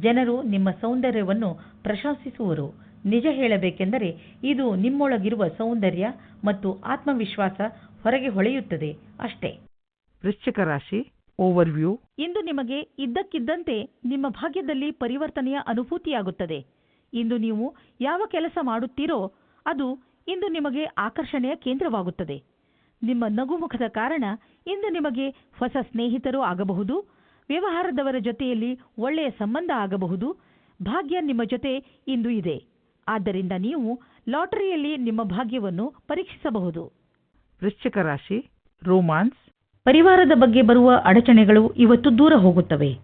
Speaker 3: ಜನರು ನಿಮ್ಮ ಸೌಂದರ್ಯವನ್ನು ಪ್ರಶಂಸಿಸುವರು. ನಿಜ ಹೇಳಬೇಕೆಂದರೆ ಇದು ನಿಮ್ಮೊಳಗಿರುವ ಸೌಂದರ್ಯ ಮತ್ತು ಆತ್ಮವಿಶ್ವಾಸ ಹೊರಗೆ ಹೊಳೆಯುತ್ತದೆ ಅಷ್ಟೇ.
Speaker 2: ವೃಶ್ಚಿಕ ರಾಶಿ ಓವರ್ವ್ಯೂ
Speaker 3: ಇಂದು ನಿಮಗೆ ಇದ್ದಕ್ಕಿದ್ದಂತೆ ನಿಮ್ಮ ಭಾಗ್ಯದಲ್ಲಿ ಪರಿವರ್ತನೆಯ ಅನುಭೂತಿಯಾಗುತ್ತದೆ. ಇಂದು ನೀವು ಯಾವ ಕೆಲಸ ಮಾಡುತ್ತೀರೋ ಅದು ಇಂದು ನಿಮಗೆ ಆಕರ್ಷಣೆಯ ಕೇಂದ್ರವಾಗುತ್ತದೆ. ನಿಮ್ಮ ನಗುಮುಖದ ಕಾರಣ ಇಂದು ನಿಮಗೆ ಹೊಸ ಸ್ನೇಹಿತರು ಆಗಬಹುದು ವ್ಯವಹಾರದವರ ಜೊತೆಯಲ್ಲಿ ಒಳ್ಳೆಯ ಸಂಬಂಧ ಆಗಬಹುದು ಭಾಗ್ಯ ನಿಮ್ಮ ಜೊತೆ ಇಂದು ಇದೆ. ಆದ್ದರಿಂದ ನೀವು ಲಾಟರಿಯಲ್ಲಿ ನಿಮ್ಮ ಭಾಗ್ಯವನ್ನು ಪರೀಕ್ಷಿಸಬಹುದು.
Speaker 2: ವೃಶ್ಚಿಕ ರಾಶಿ ರೋಮಾನ್ಸ್.
Speaker 3: ಪರಿವಾರದ ಬಗ್ಗೆ ಬರುವ ಅಡಚಣೆಗಳು ಇವತ್ತು ದೂರ ಹೋಗುತ್ತವೆ.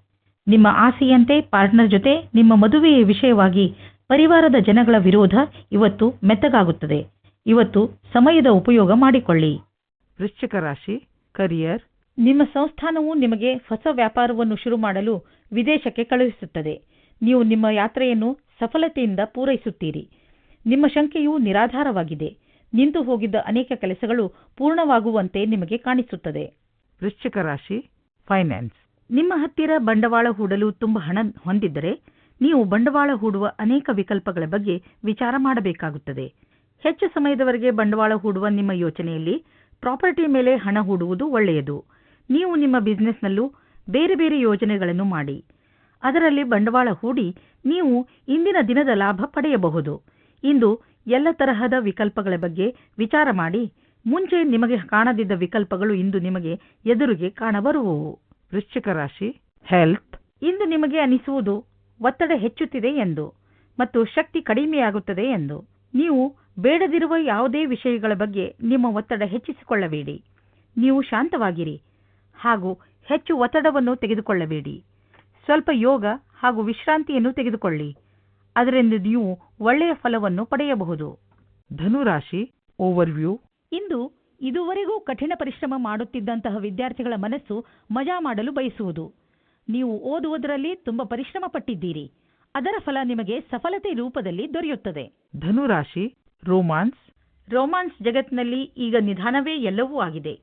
Speaker 3: ನಿಮ್ಮ ಆಸೆಯಂತೆ ಪಾರ್ಟ್ನರ್ ಜೊತೆ ನಿಮ್ಮ ಮದುವೆಯ ವಿಷಯವಾಗಿ ಪರಿವಾರದ ಜನಗಳ ವಿರೋಧ ಇವತ್ತು ಮೆತ್ತಗಾಗುತ್ತದೆ. ಇವತ್ತು ಸಮಯದ ಉಪಯೋಗ ಮಾಡಿಕೊಳ್ಳಿ.
Speaker 2: ವೃಶ್ಚಿಕ ರಾಶಿ ಕರಿಯರ್
Speaker 3: ನಿಮ್ಮ ಸಂಸ್ಥಾನವು ನಿಮಗೆ ಹೊಸ ವ್ಯಾಪಾರವನ್ನು ಶುರು ಮಾಡಲು ವಿದೇಶಕ್ಕೆ ಕಳುಹಿಸುತ್ತದೆ. ನೀವು ನಿಮ್ಮ ಯಾತ್ರೆಯನ್ನು ಸಫಲತೆಯಿಂದ ಪೂರೈಸುತ್ತೀರಿ. ನಿಮ್ಮ ಶಂಕೆಯು ನಿರಾಧಾರವಾಗಿದೆ. ನಿಂತು ಹೋಗಿದ್ದ ಅನೇಕ ಕೆಲಸಗಳು ಪೂರ್ಣವಾಗುವಂತೆ ನಿಮಗೆ ಕಾಣಿಸುತ್ತದೆ.
Speaker 2: ವೃಶ್ಚಿಕ ರಾಶಿ ಫೈನಾನ್ಸ್
Speaker 3: ನಿಮ್ಮ ಹತ್ತಿರ ಬಂಡವಾಳ ಹೂಡಲು ತುಂಬ ಹಣ ಹೊಂದಿದ್ದರೆ ನೀವು ಬಂಡವಾಳ ಹೂಡುವ ಅನೇಕ ವಿಕಲ್ಪಗಳ ಬಗ್ಗೆ ವಿಚಾರ ಮಾಡಬೇಕಾಗುತ್ತದೆ. ಹೆಚ್ಚು ಸಮಯದವರೆಗೆ ಬಂಡವಾಳ ಹೂಡುವ ನಿಮ್ಮ ಯೋಚನೆಯಲ್ಲಿ ಪ್ರಾಪರ್ಟಿ ಮೇಲೆ ಹಣ ಹೂಡುವುದು ಒಳ್ಳೆಯದು. ನೀವು ನಿಮ್ಮ ಬಿಸ್ನೆಸ್ನಲ್ಲೂ ಬೇರೆ ಬೇರೆ ಯೋಜನೆಗಳನ್ನು ಮಾಡಿ. ಅದರಲ್ಲಿ ಬಂಡವಾಳ ಹೂಡಿ ನೀವು ಇಂದಿನ ದಿನದ ಲಾಭ ಪಡೆಯಬಹುದು. ಇಂದು ಎಲ್ಲ ತರಹದ ವಿಕಲ್ಪಗಳ ಬಗ್ಗೆ ವಿಚಾರ ಮಾಡಿ, ಮುಂಚೆ ನಿಮಗೆ ಕಾಣದಿದ್ದ ವಿಕಲ್ಪಗಳು ಇಂದು ನಿಮಗೆ ಎದುರಿಗೆ ಕಾಣಬರುವವು.
Speaker 2: ವೃಶ್ಚಿಕ ರಾಶಿ ಹೆಲ್ತ್
Speaker 3: ಇಂದು ನಿಮಗೆ ಅನಿಸುವುದು ಒತ್ತಡ ಹೆಚ್ಚುತ್ತಿದೆ ಎಂದು ಮತ್ತು ಶಕ್ತಿ ಕಡಿಮೆಯಾಗುತ್ತದೆ ಎಂದು. ನೀವು ಬೇಡದಿರುವ ಯಾವುದೇ ವಿಷಯಗಳ ಬಗ್ಗೆ ನಿಮ್ಮ ಒತ್ತಡ ಹೆಚ್ಚಿಸಿಕೊಳ್ಳಬೇಡಿ. ನೀವು ಶಾಂತವಾಗಿರಿ ಹಾಗೂ ಹೆಚ್ಚು ಒತ್ತಡವನ್ನು ತೆಗೆದುಕೊಳ್ಳಬೇಡಿ. ಸ್ವಲ್ಪ ಯೋಗ ಹಾಗೂ ವಿಶ್ರಾಂತಿಯನ್ನು ತೆಗೆದುಕೊಳ್ಳಿ. ಅದರಿಂದ ನೀವು ಒಳ್ಳೆಯ ಫಲವನ್ನು ಪಡೆಯಬಹುದು.
Speaker 2: ಧನುರಾಶಿ ಓವರ್ವ್ಯೂ
Speaker 3: ಇಂದು ಇದುವರೆಗೂ ಕಠಿಣ ಪರಿಶ್ರಮ ಮಾಡುತ್ತಿದ್ದಂತಹ ವಿದ್ಯಾರ್ಥಿಗಳ ಮನಸ್ಸು ಮಜಾ ಮಾಡಲು ಬಯಸುವುದು. ನೀವು ಓದುವುದರಲ್ಲಿ ತುಂಬ ಪರಿಶ್ರಮ ಪಟ್ಟಿದ್ದೀರಿ ಅದರ ಫಲ ನಿಮಗೆ ಸಫಲತೆ ರೂಪದಲ್ಲಿ ದೊರೆಯುತ್ತದೆ.
Speaker 2: ಧನುರಾಶಿ ರೋಮಾನ್ಸ್.
Speaker 3: ರೋಮಾನ್ಸ್ ಜಗತ್ತಿನಲ್ಲಿ ಈಗ ನಿಧಾನವೇ ಎಲ್ಲವೂ ಆಗಿದೆ.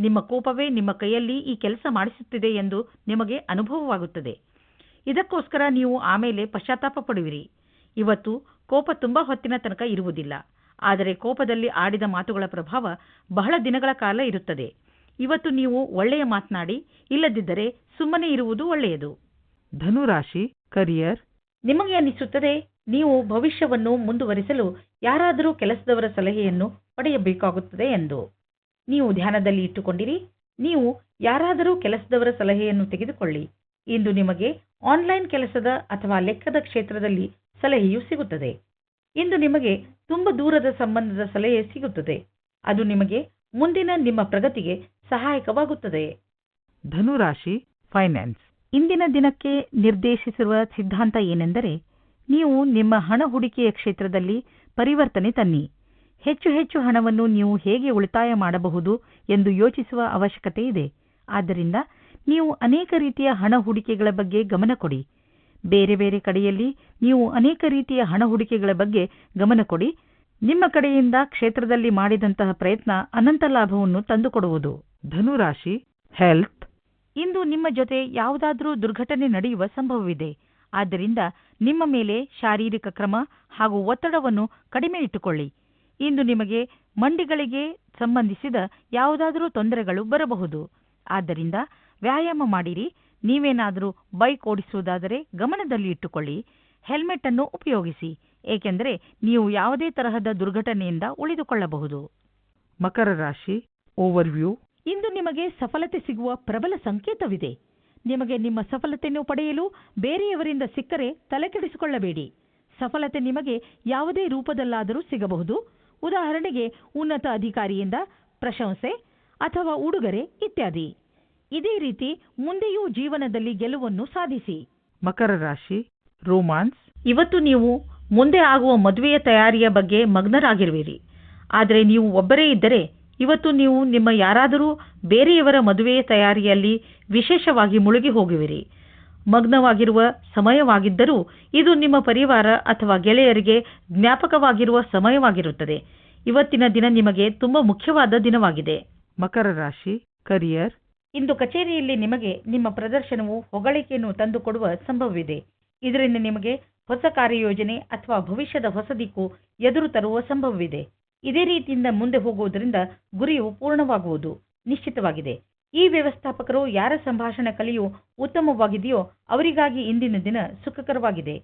Speaker 3: ನಿಮ್ಮ ಕೋಪವೇ ನಿಮ್ಮ ಕೈಯಲ್ಲಿ ಈ ಕೆಲಸ ಮಾಡಿಸುತ್ತಿದೆ ಎಂದು ನಿಮಗೆ ಅನುಭವವಾಗುತ್ತದೆ. ಇದಕ್ಕೋಸ್ಕರ ನೀವು ಆಮೇಲೆ ಪಶ್ಚಾತ್ತಾಪ ಪಡುವಿರಿ. ಇವತ್ತು ಕೋಪ ತುಂಬಾ ಹೊತ್ತಿನ ತನಕ ಇರುವುದಿಲ್ಲ. ಆದರೆ ಕೋಪದಲ್ಲಿ ಆಡಿದ ಮಾತುಗಳ ಪ್ರಭಾವ ಬಹಳ ದಿನಗಳ ಕಾಲ ಇರುತ್ತದೆ. ಇವತ್ತು ನೀವು ಒಳ್ಳೆಯ ಮಾತನಾಡಿ ಇಲ್ಲದಿದ್ದರೆ ಸುಮ್ಮನೆ ಇರುವುದು ಒಳ್ಳೆಯದು.
Speaker 2: ಧನುರಾಶಿ ಕರಿಯರ್.
Speaker 3: ನಿಮಗೆ ಅನಿಸುತ್ತದೆ ನೀವು ಭವಿಷ್ಯವನ್ನು ಮುಂದುವರಿಸಲು ಯಾರಾದರೂ ಕೆಲಸದವರ ಸಲಹೆಯನ್ನು ಪಡೆಯಬೇಕಾಗುತ್ತದೆ ಎಂದು. ನೀವು ಧ್ಯಾನದಲ್ಲಿ ಇಟ್ಟುಕೊಂಡಿರಿ ನೀವು ಯಾರಾದರೂ ಕೆಲಸದವರ ಸಲಹೆಯನ್ನು ತೆಗೆದುಕೊಳ್ಳಿ. ಇಂದು ನಿಮಗೆ ಆನ್ಲೈನ್ ಕೆಲಸದ ಅಥವಾ ಲೆಕ್ಕದ ಕ್ಷೇತ್ರದಲ್ಲಿ ಸಲಹೆಯು ಸಿಗುತ್ತದೆ. ಇಂದು ನಿಮಗೆ ತುಂಬ ದೂರದ ಸಂಬಂಧದ ಸಲಹೆ ಸಿಗುತ್ತದೆ. ಅದು ನಿಮಗೆ ಮುಂದಿನ ನಿಮ್ಮ ಪ್ರಗತಿಗೆ ಸಹಾಯಕವಾಗುತ್ತದೆ.
Speaker 2: ಧನುರಾಶಿ ಫೈನಾನ್ಸ್.
Speaker 3: ಇಂದಿನ ದಿನಕ್ಕೆ ನಿರ್ದೇಶಿಸಿರುವ ಸಿದ್ಧಾಂತ ಏನೆಂದರೆ, ನೀವು ನಿಮ್ಮ ಹಣ ಹೂಡಿಕೆಯ ಕ್ಷೇತ್ರದಲ್ಲಿ ಪರಿವರ್ತನೆ ತನ್ನಿ. ಹೆಚ್ಚು ಹೆಚ್ಚು ಹಣವನ್ನು ನೀವು ಹೇಗೆ ಉಳಿತಾಯ ಮಾಡಬಹುದು ಎಂದು ಯೋಚಿಸುವ ಅವಶ್ಯಕತೆ ಇದೆ. ಆದ್ದರಿಂದ ನೀವು ಅನೇಕ ರೀತಿಯ ಹಣ ಹೂಡಿಕೆಗಳ ಬಗ್ಗೆ ಗಮನ ಕೊಡಿ. ಬೇರೆ ಬೇರೆ ಕಡೆಯಲ್ಲಿ ನೀವು ಅನೇಕ ರೀತಿಯ ಹಣ ಹೂಡಿಕೆಗಳ ಬಗ್ಗೆ ಗಮನ ಕೊಡಿ. ನಿಮ್ಮ ಕಡೆಯಿಂದ ಕ್ಷೇತ್ರದಲ್ಲಿ ಮಾಡಿದಂತಹ ಪ್ರಯತ್ನ ಅನಂತ ಲಾಭವನ್ನು ತಂದುಕೊಡುವುದು.
Speaker 2: ಧನುರಾಶಿ ಹೆಲ್ತ್
Speaker 3: ಇಂದು ನಿಮ್ಮ ಜೊತೆ ಯಾವುದಾದರೂ ದುರ್ಘಟನೆ ನಡೆಯುವ ಸಂಭವವಿದೆ. ಆದ್ದರಿಂದ ನಿಮ್ಮ ಮೇಲೆ ಶಾರೀರಿಕ ಕ್ರಮ ಹಾಗೂ ಒತ್ತಡವನ್ನು ಕಡಿಮೆ ಇಟ್ಟುಕೊಳ್ಳಿ. ಇಂದು ನಿಮಗೆ ಮಂಡಿಗಳಿಗೆ ಸಂಬಂಧಿಸಿದ ಯಾವುದಾದರೂ ತೊಂದರೆಗಳು ಬರಬಹುದು. ಆದ್ದರಿಂದ ವ್ಯಾಯಾಮ ಮಾಡಿರಿ. ನೀವೇನಾದರೂ ಬೈಕ್ ಓಡಿಸುವುದಾದರೆ ಗಮನದಲ್ಲಿ ಇಟ್ಟುಕೊಳ್ಳಿ. ಹೆಲ್ಮೆಟ್ ಅನ್ನು ಉಪಯೋಗಿಸಿ. ಏಕೆಂದರೆ ನೀವು ಯಾವುದೇ ತರಹದ ದುರ್ಘಟನೆಯಿಂದ ಉಳಿದುಕೊಳ್ಳಬಹುದು.
Speaker 2: ಮಕರ ರಾಶಿ, ಓವರ್ವ್ಯೂ
Speaker 3: ಇಂದು ನಿಮಗೆ ಸಫಲತೆ ಸಿಗುವ ಪ್ರಬಲ ಸಂಕೇತವಿದೆ. ನಿಮಗೆ ನಿಮ್ಮ ಸಫಲತೆಯನ್ನು ಪಡೆಯಲು ಬೇರೆಯವರಿಂದ ಸಿಕ್ಕರೆ ತಲೆಕೆಡಿಸಿಕೊಳ್ಳಬೇಡಿ. ಸಫಲತೆ ನಿಮಗೆ ಯಾವುದೇ ರೂಪದಲ್ಲಾದರೂ ಸಿಗಬಹುದು. ಉದಾಹರಣೆಗೆ ಉನ್ನತ ಅಧಿಕಾರಿಯಿಂದ ಪ್ರಶಂಸೆ ಅಥವಾ ಉಡುಗೊರೆ ಇತ್ಯಾದಿ. ಇದೇ ರೀತಿ ಮುಂದೆಯೂ ಜೀವನದಲ್ಲಿ ಗೆಲುವನ್ನು ಸಾಧಿಸಿ.
Speaker 2: ಮಕರ ರಾಶಿ ರೋಮಾನ್ಸ್.
Speaker 3: ಇವತ್ತು ನೀವು ಮುಂದೆ ಆಗುವ ಮದುವೆಯ ತಯಾರಿಯ ಬಗ್ಗೆ ಮಗ್ನರಾಗಿರುವಿರಿ. ಆದರೆ ನೀವು ಒಬ್ಬರೇ ಇದ್ದರೆ ಇವತ್ತು ನೀವು ನಿಮ್ಮ ಯಾರಾದರೂ ಬೇರೆಯವರ ಮದುವೆಯ ತಯಾರಿಯಲ್ಲಿ ವಿಶೇಷವಾಗಿ ಮುಳುಗಿ ಹೋಗುವಿರಿ. ಮಗ್ನವಾಗಿರುವ ಸಮಯವಾಗಿದ್ದರೂ ಇದು ನಿಮ್ಮ ಪರಿವಾರ ಅಥವಾ ಗೆಳೆಯರಿಗೆ ಜ್ಞಾಪಕವಾಗಿರುವ ಸಮಯವಾಗಿರುತ್ತದೆ. ಇವತ್ತಿನ ದಿನ ನಿಮಗೆ ತುಂಬಾ ಮುಖ್ಯವಾದ ದಿನವಾಗಿದೆ.
Speaker 2: ಮಕರ ರಾಶಿ ಕರಿಯರ್
Speaker 3: ಇಂದು ಕಚೇರಿಯಲ್ಲಿ ನಿಮಗೆ ನಿಮ್ಮ ಪ್ರದರ್ಶನವು ಹೊಗಳಿಕೆಯನ್ನು ತಂದುಕೊಡುವ ಸಂಭವವಿದೆ. ಇದರಿಂದ ನಿಮಗೆ ಹೊಸ ಕಾರ್ಯಯೋಜನೆ ಅಥವಾ ಭವಿಷ್ಯದ ಹೊಸ ದಿಕ್ಕು ಎದುರು ತರುವ ಸಂಭವವಿದೆ. ಇದೇ ರೀತಿಯಿಂದ ಮುಂದೆ ಹೋಗುವುದರಿಂದ ಗುರಿಯು ಪೂರ್ಣವಾಗುವುದು ನಿಶ್ಚಿತವಾಗಿದೆ. ಈ ವ್ಯವಸ್ಥಾಪಕರು ಯಾರ ಸಂಭಾಷಣೆ ಕಲಿಯು ಉತ್ತಮವಾಗಿದೆಯೋ ಅವರಿಗಾಗಿ ಇಂದಿನ ದಿನ ಸುಖಕರವಾಗಿದೆ.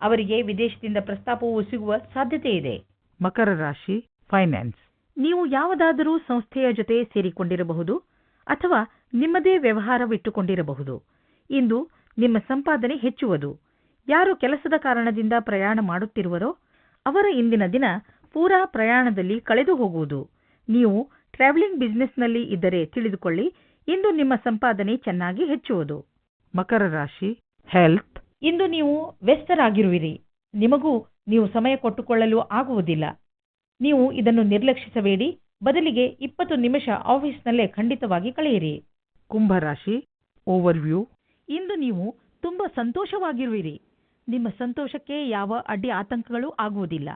Speaker 3: ಅವರಿಗೆ ವಿದೇಶದಿಂದ ಪ್ರಸ್ತಾಪವು ಸಿಗುವ ಸಾಧ್ಯತೆ ಇದೆ
Speaker 2: ಮಕರ ರಾಶಿ ಫೈನಾನ್ಸ್
Speaker 3: ನೀವು ಯಾವುದಾದರೂ ಸಂಸ್ಥೆಯ ಜೊತೆ ಸೇರಿಕೊಂಡಿರಬಹುದು ಅಥವಾ ನಿಮ್ಮದೇ ವ್ಯವಹಾರವಿಟ್ಟುಕೊಂಡಿರಬಹುದು. ಇಂದು ನಿಮ್ಮ ಸಂಪಾದನೆ ಹೆಚ್ಚುವುದು. ಯಾರು ಕೆಲಸದ ಕಾರಣದಿಂದ ಪ್ರಯಾಣ ಮಾಡುತ್ತಿರುವರೋ ಅವರ ಇಂದಿನ ದಿನ ಪೂರಾ ಪ್ರಯಾಣದಲ್ಲಿ ಕಳೆದು ಹೋಗುವುದು. ನೀವು ಟ್ರಾವೆಲಿಂಗ್ ಬಿಸ್ನೆಸ್ನಲ್ಲಿ ಇದ್ದರೆ ತಿಳಿದುಕೊಳ್ಳಿ ಇಂದು ನಿಮ್ಮ ಸಂಪಾದನೆ ಚೆನ್ನಾಗಿ ಹೆಚ್ಚುವುದು.
Speaker 2: ಮಕರ ರಾಶಿ ಹೆಲ್ತ್.
Speaker 3: ಇಂದು ನೀವು ವ್ಯಸ್ತರಾಗಿರುವಿರಿ. ನಿಮಗೂ ನೀವು ಸಮಯ ಕೊಟ್ಟುಕೊಳ್ಳಲು ಆಗುವುದಿಲ್ಲ. ನೀವು ಇದನ್ನು ನಿರ್ಲಕ್ಷಿಸಬೇಡಿ. ಬದಲಿಗೆ ಇಪ್ಪತ್ತು ನಿಮಿಷ ಆಫೀಸ್ನಲ್ಲೇ ಖಂಡಿತವಾಗಿ ಕಳೆಯಿರಿ.
Speaker 2: ಕುಂಭರಾಶಿ ಓವರ್ವ್ಯೂ.
Speaker 3: ಇಂದು ನೀವು ತುಂಬಾ ಸಂತೋಷವಾಗಿರುವಿರಿ. ನಿಮ್ಮ ಸಂತೋಷಕ್ಕೆ ಯಾವ ಅಡ್ಡಿ ಆತಂಕಗಳು ಆಗುವುದಿಲ್ಲ.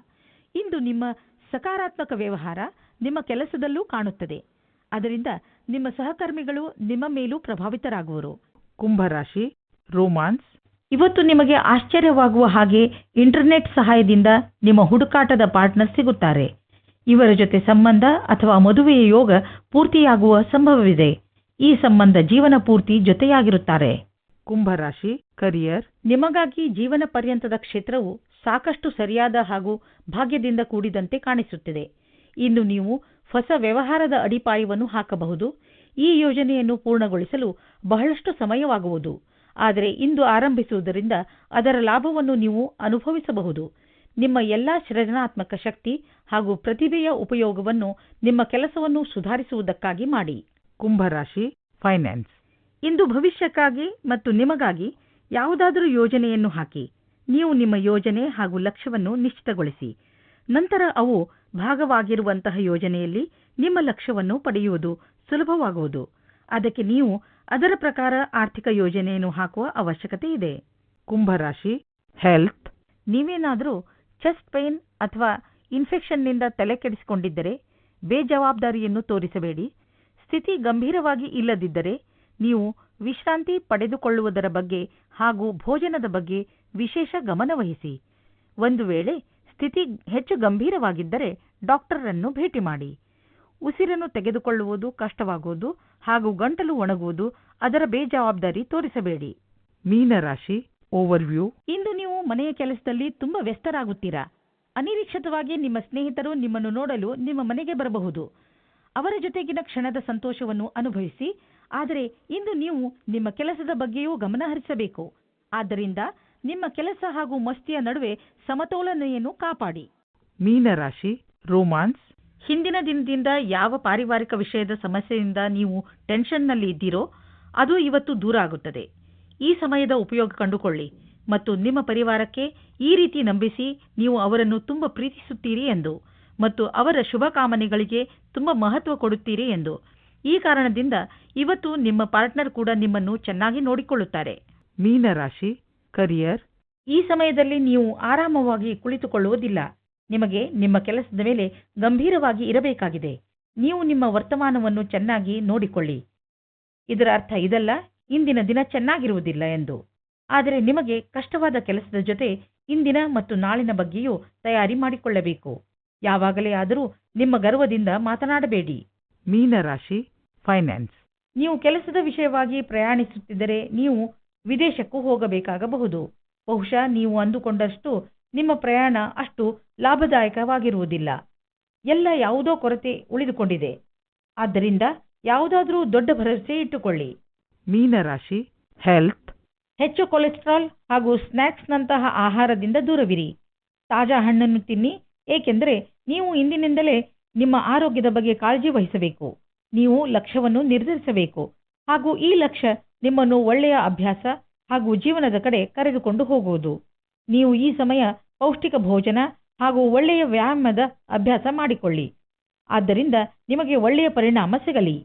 Speaker 3: ಇಂದು ನಿಮ್ಮ ಸಕಾರಾತ್ಮಕ ವ್ಯವಹಾರ ನಿಮ್ಮ ಕೆಲಸದಲ್ಲೂ ಕಾಣುತ್ತದೆ. ಅದರಿಂದ ನಿಮ್ಮ ಸಹಕರ್ಮಿಗಳು ನಿಮ್ಮ ಮೇಲೂ ಪ್ರಭಾವಿತರಾಗುವರು.
Speaker 2: ಕುಂಭರಾಶಿ ರೋಮಾನ್ಸ್
Speaker 3: ಇವತ್ತು ನಿಮಗೆ ಆಶ್ಚರ್ಯವಾಗುವ ಹಾಗೆ ಇಂಟರ್ನೆಟ್ ಸಹಾಯದಿಂದ ನಿಮ್ಮ ಹುಡುಕಾಟದ ಪಾರ್ಟ್ನರ್ ಸಿಗುತ್ತಾರೆ. ಇವರ ಜೊತೆ ಸಂಬಂಧ ಅಥವಾ ಮದುವೆಯ ಯೋಗ ಪೂರ್ತಿಯಾಗುವ ಸಂಭವವಿದೆ. ಈ ಸಂಬಂಧ ಜೀವನ ಪೂರ್ತಿ ಜೊತೆಯಾಗಿರುತ್ತಾರೆ.
Speaker 2: ಕುಂಭರಾಶಿ ಕರಿಯರ್
Speaker 3: ನಿಮಗಾಗಿ ಜೀವನ ಪರ್ಯಂತದ ಕ್ಷೇತ್ರವು ಸಾಕಷ್ಟು ಸರಿಯಾದ ಹಾಗೂ ಭಾಗ್ಯದಿಂದ ಕೂಡಿದಂತೆ ಕಾಣಿಸುತ್ತಿದೆ. ಇಂದು ನೀವು ಹೊಸ ವ್ಯವಹಾರದ ಅಡಿಪಾಯವನ್ನು ಹಾಕಬಹುದು. ಈ ಯೋಜನೆಯನ್ನು ಪೂರ್ಣಗೊಳಿಸಲು ಬಹಳಷ್ಟು ಸಮಯವಾಗುವುದು. ಆದರೆ ಇಂದು ಆರಂಭಿಸುವುದರಿಂದ ಅದರ ಲಾಭವನ್ನು ನೀವು ಅನುಭವಿಸಬಹುದು. ನಿಮ್ಮ ಎಲ್ಲಾ ಸೃಜನಾತ್ಮಕ ಶಕ್ತಿ ಹಾಗೂ ಪ್ರತಿಭೆಯ ಉಪಯೋಗವನ್ನು ನಿಮ್ಮ ಕೆಲಸವನ್ನು ಸುಧಾರಿಸುವುದಕ್ಕಾಗಿ ಮಾಡಿ.
Speaker 2: ಕುಂಭರಾಶಿ ಫೈನಾನ್ಸ್
Speaker 3: ಇಂದು ಭವಿಷ್ಯಕ್ಕಾಗಿ ಮತ್ತು ನಿಮಗಾಗಿ ಯಾವುದಾದರೂ ಯೋಜನೆಯನ್ನು ಹಾಕಿ. ನೀವು ನಿಮ್ಮ ಯೋಜನೆ ಹಾಗೂ ಲಕ್ಷ್ಯವನ್ನು ನಿಶ್ಚಿತಗೊಳಿಸಿ. ನಂತರ ಅವು ಭಾಗವಾಗಿರುವಂತಹ ಯೋಜನೆಯಲ್ಲಿ ನಿಮ್ಮ ಲಕ್ಷ್ಯವನ್ನು ಪಡೆಯುವುದು ಸುಲಭವಾಗುವುದು. ಅದಕ್ಕೆ ನೀವು ಅದರ ಪ್ರಕಾರ ಆರ್ಥಿಕ ಯೋಜನೆಯನ್ನು ಹಾಕುವ ಅವಶ್ಯಕತೆ ಇದೆ.
Speaker 2: ಕುಂಭರಾಶಿ ಹೆಲ್ತ್
Speaker 3: ನೀವೇನಾದರೂ ಚೆಸ್ಟ್ ಪೇನ್ ಅಥವಾ ಇನ್ಫೆಕ್ಷನ್ನಿಂದ ತಲೆ ಕೆಡಿಸಿಕೊಂಡಿದ್ದರೆ ಬೇಜವಾಬ್ದಾರಿಯನ್ನು ತೋರಿಸಬೇಡಿ. ಸ್ಥಿತಿ ಗಂಭೀರವಾಗಿ ಇಲ್ಲದಿದ್ದರೆ ನೀವು ವಿಶ್ರಾಂತಿ ಪಡೆದುಕೊಳ್ಳುವುದರ ಬಗ್ಗೆ ಹಾಗೂ ಭೋಜನದ ಬಗ್ಗೆ ವಿಶೇಷ ಗಮನವಹಿಸಿ ಒಂದು ವೇಳೆ ಸ್ಥಿತಿ ಹೆಚ್ಚು ಗಂಭೀರವಾಗಿದ್ದರೆ ಡಾಕ್ಟರನ್ನು ಭೇಟಿ ಮಾಡಿ. ಉಸಿರನ್ನು ತೆಗೆದುಕೊಳ್ಳುವುದು ಕಷ್ಟವಾಗುವುದು ಹಾಗೂ ಗಂಟಲು ಒಣಗುವುದು ಅದರ ಬೇಜವಾಬ್ದಾರಿ ತೋರಿಸಬೇಡಿ.
Speaker 2: ಮೀನರಾಶಿ ಓವರ್ವ್ಯೂ
Speaker 3: ಇಂದು ನೀವು ಮನೆಯ ಕೆಲಸದಲ್ಲಿ ತುಂಬಾ ವ್ಯಸ್ತರಾಗುತ್ತೀರಾ? ಅನಿರೀಕ್ಷಿತವಾಗಿ ನಿಮ್ಮ ಸ್ನೇಹಿತರು ನಿಮ್ಮನ್ನು ನೋಡಲು ನಿಮ್ಮ ಮನೆಗೆ ಬರಬಹುದು. ಅವರ ಜೊತೆಗಿನ ಕ್ಷಣದ ಸಂತೋಷವನ್ನು ಅನುಭವಿಸಿ ಆದರೆ ಇಂದು ನೀವು ನಿಮ್ಮ ಕೆಲಸದ ಬಗ್ಗೆಯೂ ಗಮನ ಹರಿಸಬೇಕು. ಆದ್ದರಿಂದ ನಿಮ್ಮ ಕೆಲಸ ಹಾಗೂ ಮಸ್ತಿಯ ನಡುವೆ ಸಮತೋಲನೆಯನ್ನು ಕಾಪಾಡಿ.
Speaker 2: ಮೀನರಾಶಿ ರೋಮಾನ್ಸ್.
Speaker 3: ಹಿಂದಿನ ದಿನದಿಂದ ಯಾವ ಪಾರಿವಾರಿಕ ವಿಷಯದ ಸಮಸ್ಯೆಯಿಂದ ನೀವು ಟೆನ್ಷನ್ನಲ್ಲಿ ಇದ್ದೀರೋ ಅದು ಇವತ್ತು ದೂರ ಆಗುತ್ತದೆ. ಈ ಸಮಯದ ಉಪಯೋಗ ಕಂಡುಕೊಳ್ಳಿ ಮತ್ತು ನಿಮ್ಮ ಪರಿವಾರಕ್ಕೆ ಈ ರೀತಿ ನಂಬಿಸಿ ನೀವು ಅವರನ್ನು ತುಂಬ ಪ್ರೀತಿಸುತ್ತೀರಿ ಎಂದು ಮತ್ತು ಅವರ ಶುಭಕಾಮನೆಗಳಿಗೆ ತುಂಬ ಮಹತ್ವ ಕೊಡುತ್ತೀರಿ ಎಂದು. ಈ ಕಾರಣದಿಂದ ಇವತ್ತು ನಿಮ್ಮ ಪಾರ್ಟ್ನರ್ ಕೂಡ ನಿಮ್ಮನ್ನು ಚೆನ್ನಾಗಿ ನೋಡಿಕೊಳ್ಳುತ್ತಾರೆ.
Speaker 2: ಮೀನರಾಶಿ ಕರಿಯರ್
Speaker 3: ಈ ಸಮಯದಲ್ಲಿ ನೀವು ಆರಾಮವಾಗಿ ಕುಳಿತುಕೊಳ್ಳುವುದಿಲ್ಲ. ನಿಮಗೆ ನಿಮ್ಮ ಕೆಲಸದ ಮೇಲೆ ಗಂಭೀರವಾಗಿ ಇರಬೇಕಾಗಿದೆ. ನೀವು ನಿಮ್ಮ ವರ್ತಮಾನವನ್ನು ಚೆನ್ನಾಗಿ ನೋಡಿಕೊಳ್ಳಿ. ಇದರ ಅರ್ಥ ಇದಲ್ಲ, ಇಂದಿನ ದಿನ ಚೆನ್ನಾಗಿರುವುದಿಲ್ಲ ಎಂದು. ಆದರೆ ನಿಮಗೆ ಕಷ್ಟವಾದ ಕೆಲಸದ ಜೊತೆ ಇಂದಿನ ಮತ್ತು ನಾಳಿನ ಬಗ್ಗೆಯೂ ತಯಾರಿ ಮಾಡಿಕೊಳ್ಳಬೇಕು. ಯಾವಾಗಲೇ ಆದರೂ ನಿಮ್ಮ ಗರ್ವದಿಂದ ಮಾತನಾಡಬೇಡಿ.
Speaker 2: ಮೀನರಾಶಿ ಫೈನಾನ್ಸ್
Speaker 3: ನೀವು ಕೆಲಸದ ವಿಷಯವಾಗಿ ಪ್ರಯಾಣಿಸುತ್ತಿದ್ದರೆ ನೀವು ವಿದೇಶಕ್ಕೂ ಹೋಗಬೇಕಾಗಬಹುದು. ಬಹುಶಃ ನೀವು ಅಂದುಕೊಂಡಷ್ಟು ನಿಮ್ಮ ಪ್ರಯಾಣ ಅಷ್ಟು ಲಾಭದಾಯಕವಾಗಿರುವುದಿಲ್ಲ. ಎಲ್ಲ ಯಾವುದೋ ಕೊರತೆ ಉಳಿದುಕೊಂಡಿದೆ. ಆದ್ದರಿಂದ ಯಾವುದಾದರೂ ದೊಡ್ಡ ಭರವಸೆ ಇಟ್ಟುಕೊಳ್ಳಿ.
Speaker 2: ಮೀನರಾಶಿ ಹೆಲ್ತ್
Speaker 3: ಹೆಚ್ಚು ಕೊಲೆಸ್ಟ್ರಾಲ್ ಹಾಗೂ ಸ್ನ್ಯಾಕ್ಸ್ನಂತಹ ಆಹಾರದಿಂದ ದೂರವಿರಿ. ತಾಜಾ ಹಣ್ಣನ್ನು ತಿನ್ನಿ ಏಕೆಂದರೆ ನೀವು ಇಂದಿನಿಂದಲೇ ನಿಮ್ಮ ಆರೋಗ್ಯದ ಬಗ್ಗೆ ಕಾಳಜಿ ವಹಿಸಬೇಕು. ನೀವು ಲಕ್ಷ್ಯವನ್ನು ನಿರ್ಧರಿಸಬೇಕು. ಹಾಗೂ ಈ ಲಕ್ಷ್ಯ ನಿಮ್ಮನ್ನು ಒಳ್ಳೆಯ ಅಭ್ಯಾಸ ಹಾಗೂ ಜೀವನದ ಕಡೆ ಕರೆದುಕೊಂಡು ಹೋಗುವುದು. ನೀವು ಈ ಸಮಯ ಪೌಷ್ಟಿಕ ಭೋಜನ ಹಾಗೂ ಒಳ್ಳೆಯ ವ್ಯಾಯಾಮದ ಅಭ್ಯಾಸ ಮಾಡಿಕೊಳ್ಳಿ. ಆದ್ದರಿಂದ ನಿಮಗೆ ಒಳ್ಳೆಯ ಪರಿಣಾಮ ಸಿಗಲಿ.